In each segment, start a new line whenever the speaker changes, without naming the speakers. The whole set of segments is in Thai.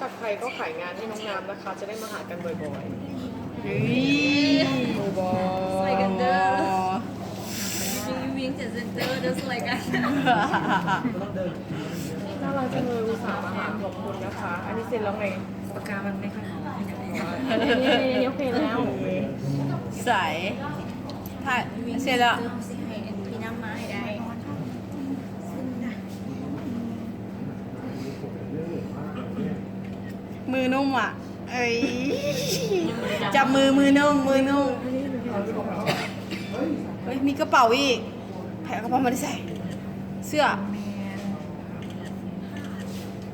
จากใครก็ขายงานให้น้องน้ำนะคะ จะได้มาหากันบ่อย
เฮ้ย
ๆโอ้บอ
ใส่กันเด้อวิงวิงเจ็ดเซนเตอร์เดี๋ยวสวยกัน
น่ารักจังเลยอุตส่าห์มาหาขอบคุณนะคะ อันนี้เซ็นแล้วไง
ปากกามันไม่ค่อยหอม
อันนี้อันนี้โอเคแล้ว
ใสถ่ายเสร็จแล้ว
สิให้พี่น้ำมาให้ได้
มือนุ่มอะ เอ้ยจับมือมือนุ่มมือนุ่มเฮ้ยมีกระเป๋าอีกแผลกระเป๋ามาได้ใส่ เสื้อ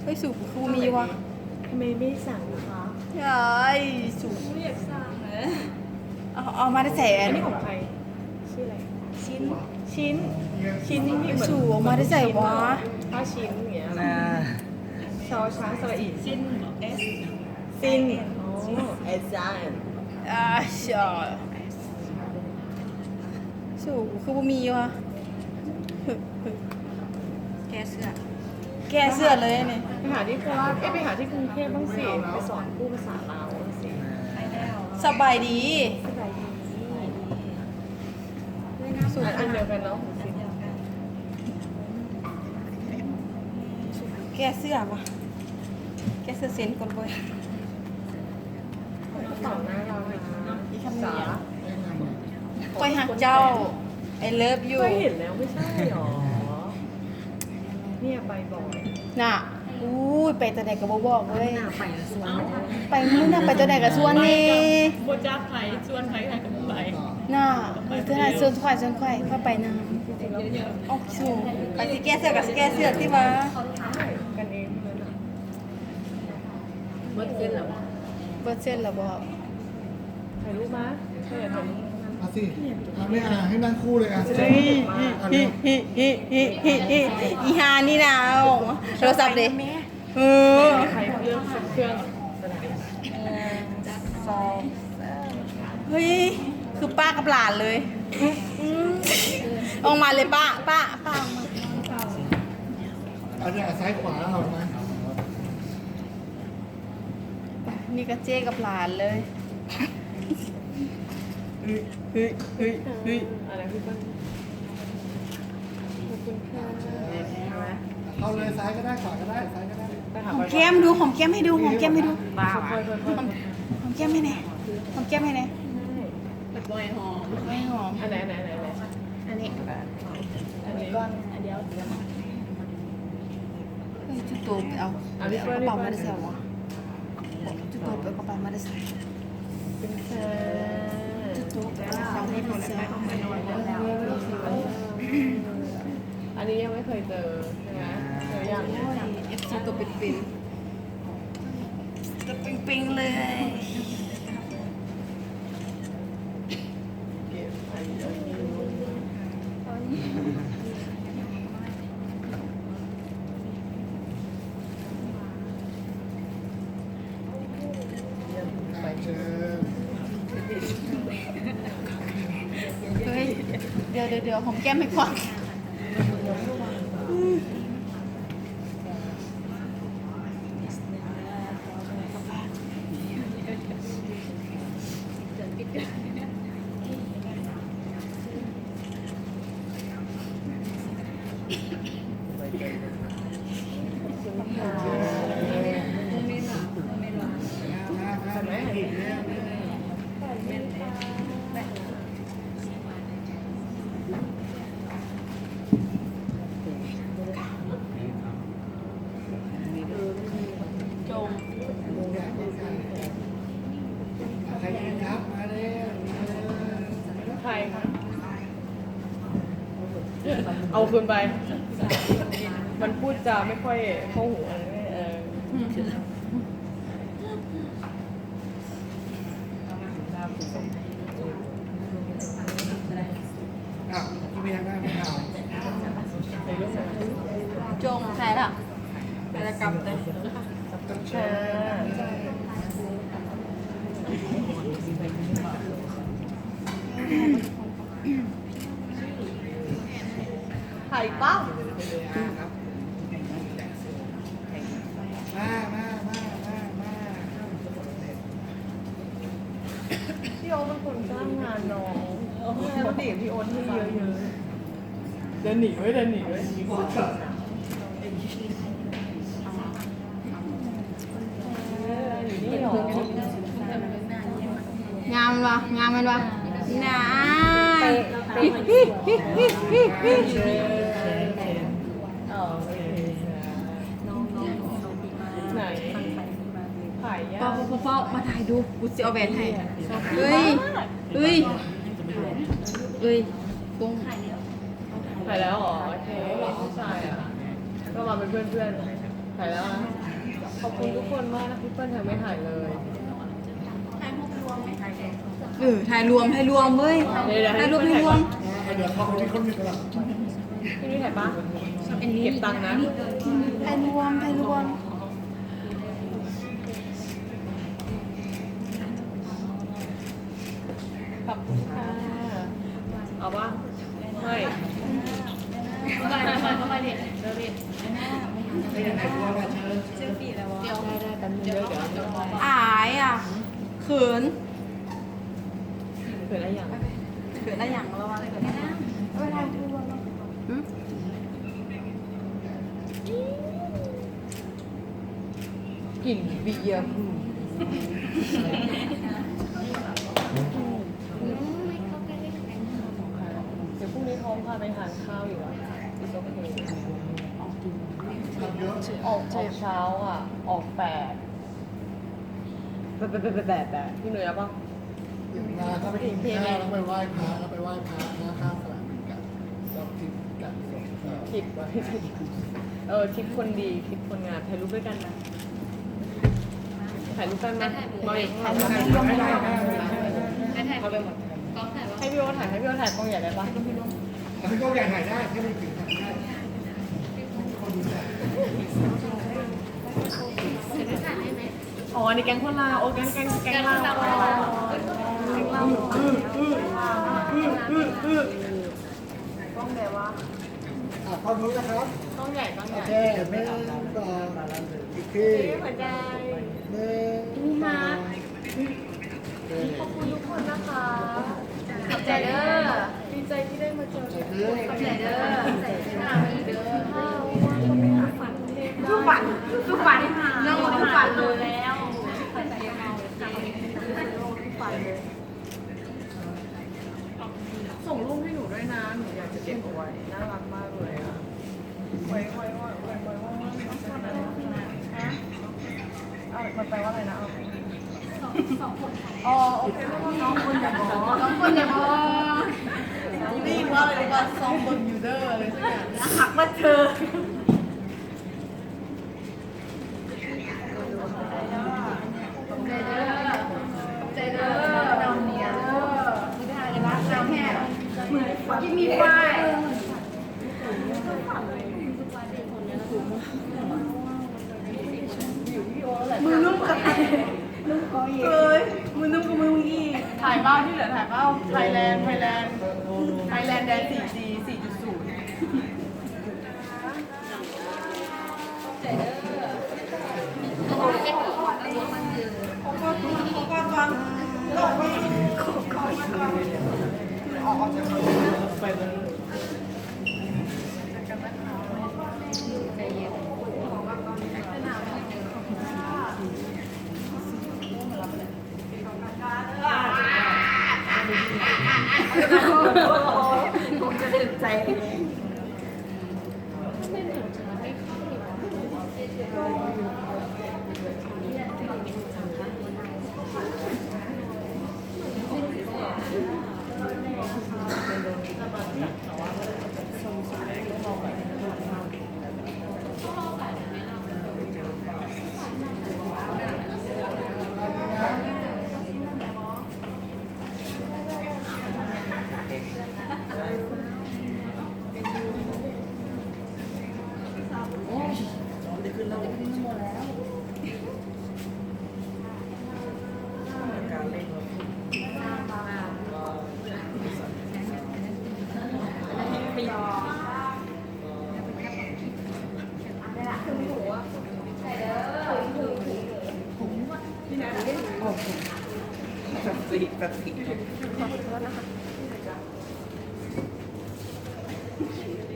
เฮ้ยสูบคือมีวะ
ทำไมไม่สั่งนะคะ
เฮ้ยสูบ
ไม่อยากสร้างเลย
เอาเอามาได้ใส่อั
อั
น
น
นี้
นี้ของใครชื่ออะไรชิ้นชิ้นชิ้นนี่เหมือน
สูบเอามาได้ใส่วะ
ถ้าชิ้นอย่างเงี้ย
นะ
ชอช้างสระอี
สิ้นเอส
ซินอ๋อเอซาน
อ่าชอสูบคือบ่มีวะ
แกเสื้อ
แกเสื้อเลยเนี่ย
ไปหาที่โคราชเอ้ยไปหาที่กรุงเทพบ้างสิไปสอนผู้ภาษาลาวบ้างสิ
ไปแล้ว
สบายดี
ด้วยน้ำ
อันอันเดียวกันเนาะ
แกเสื้อปะ แกเสื้อเซนก่อนเว้ย
กระเป๋าหน้าเรานะ
อีคำนี้อะคอยหักเจ้า I love you
เคยเห็นแล้วไม่ใช่หรอ เนี่ยไปบ่อย
น่ะอู้ยไปตัวไหนก็บ่บอกเลย
ไปสวน
ไปมื้อน่ะไปตัวไหนก็ชวนนี่
บนจักไผ่ชวนไผ่ไผ่กับไป
น่ะไปตัวไหนชวนข่อยชวนข่อยเข้าไปนำโอ้สูไปสิแกเสื้อกับสิแกเสื้อที่ว่า
กันเองเท่านั้นอะ
เบิร์ดขึ้นแล้ว
เบิดเส้นแล้วบ่
ถ่ายรูปมาใช่ถ่ายรูป
มาสิมาไม่อะให้นั่งคู่เลยอะ
เฮ้ยฮิฮิฮิฮิฮิฮิอีหานี่นะเอาโทรศัพท์ดิเออ
ใครเรื่องเครื่องสนาม
สองเฮ้ย คือป้ากับหลานเลยออกมาเลยป้า ป้า ป้าออกมา
อันนี้ซ้ายขวาเอาไหม
นี่ก็เจ๊กับหลานเลยเฮ้ยเฮ้ยเฮ้ยเฮ้ย
อะไรพี่เปิ้ลขอบคุณค่ะ
เข้าเลยซ้ายก็ได้ขวาก็ได้ซ้ายก็ได้
หอมแก้มดูหอมแก้มให้ดูหอมแก้มให้ดู
บ้าค่อยค่อยค่อย
หอมหอมแก้มให้แน่หอมแก้มให้แน่
เบิร์ดบอยหอม
ไม่หอม
อันไหนอันไหนอันไหนอันไหน
อันนี้
อันนี้ก้อนอันเดียวเดียว
เฮ้ยจุดโตไปเอา
เอาพี่
เอา
เปิ้
ก
ล
ระเป๋ามาได้ใส่วะ เป๋ามาได้ใส่
เป็นแค่
จุดโตไปเอากระเป๋ามาได้ใส่
อันนี้ยังไม่เคยเจอใช่ไหมเจอยัง
เอฟซีตัวเป็นๆตัวปิงๆเลย
เก็บอันนี้ไป
เฮ้
ย เดี๋ยวเดี๋ยวเดี๋ยวหอมแก้มให้ก่อนจง
ใครยืนครับมาเลย
ใครคะเอา คืนไป มันพูดจาไม่ค่อยเข้าหูอะไรไม่เออ
อะพี่เมียหน้าไม่เอา
ในรูปไหน
จงใช่ละ
กิจกรรมเลย
แช่ไข่เป้า
มามามามามา
พี่โอ๊ตเป็นคนสร้างงานน้องแล้วเด็กพี่โอ๊ตที่เยอะๆเดินหนีไว้เดินหนีไว้งา
มวะงามมันวะนา
น ขายยา
เฝ้ากเฝ้ามาถ่ายดูกูจะเอาแหวนให้เฮ้ยเฮ้ยเฮ้ยกุ้ง
ถ่ายแล้วเหรอโอเคผู้ชายอะก็มาเป็นเพื่อนๆถ่ายแล้วนะขอบคุณทุกคนมากนะพี่เปิ้ลเธอไม่ถ่ายเลย
เออถ่ายรวมถ่ายรวมเว้ยถ่ายรวมถ่ายรวม
เดี๋ยวเข้าไปที่คนหนึ่งกันละ
พี่นี่ถ่ายปะเก็บตังค์นะ
ถ่ายรวมถ่ายรวม
ขอบคุณค่ะ เอาปะไม่
ไปไป เข้าไปเด็กเดินเด็ก
ไม่ยังไงตัวมาเชิญ
เชื่อปีแล้ววะ
ได้ได้แป๊บนึงเดี๋ยวเดี๋ยวเดี๋ยว
อายอะเขิน
เกิดอะไรอย่าง
เขินอะไรอย่างระวังเขินอะเวลาดูอืม
กลิ่นเบียร์เดี๋ยวพรุ่งนี้ท้องพาไปทานข้าวอยู่อะ อีโอเค
ทำเยอะ
ออกออกเช้าอะ ออกแปดแปดแปดแปดแปดแปดพี่หนุ่ยเอาปะ
ถึงนาถ้าไปกินข้าวแล้วไปไหว้พระแล้วไปไหว้พระนะข้าวสลับกันแล้วทิพกันส่งเออ
ทิปเออทิปคนดีทิปคนงามถ่ายรูปด้วยกันนะถ่ายรูปกันนะมาอีกถ่ายรูปกัน
ไม่ได้ไม่ได้ไม่ได้
ให้ถ่ายเขาไปหมดกล้องถ่ายว่า
ให้พี่โอถ่ายให้พี่โอถ่ายกล้องใหญ่ได้ปะ
แต่พี่ก็อยากถ่ายได้ถ้าไม่ถึงถ่ายได้คนดูได้
อ๋ออันนี้แกงคนลาวโอ้แกงแกงแกงลาวแกงลาวกล้องใหญ่วะ
อะความรู้นะครับ
กล้องใหญ่กล้องให
โอ
ญ่
เคหนึ่งสองอีกที
หัวใจ
หนึ่งสองโอเค
ขอบคุณทุกคนนะคะขอบใจเด้อดีใจที่ได้ มาเจอ
ใจเด้อ
ขอบใจเด้อใส่เสื้อมีเด้อ
ข้าวว่าก็ไม่อาฝันเทพ
ทุกฝันทุกฝันน้องทุกฝันเลย
แล้ว
ส่งรูปให้หนูด้วยนะ หนูอยากจะเก็บเอาไว้ น่ารักมากเลยอะไว้ไว้ไว้ไว้ไว้ไว้ไว้ฮะเอามันแปลว่าอะไรนะเอาอ๋อ โอเคไม่ว่าน้องคนอย่าบอก
น้องคนอย่าพอ
นี่ ว่าอะไรว่าซองบนยูเดอร์อะไรสักอย่าง
หักมาเธอ
ใจเด้อใจเด้อดาเนียเด้อไม่ได้รักเราแค่กินมีไฟ
มือนุ่มกับเอ้ยมือนุ่มกับมืออีก
ถ่ายเบ้าที่เหลือถ่ายเบ้าไทยแลนด์ไทยแลนด์ไทยแลนด์แดน 4G 4.0 Thank you.
เติ
สติ
ขอโทษนะคะ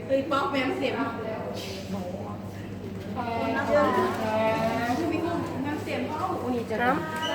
เฮ้ยป๊อกแม่เสียง
น้ำ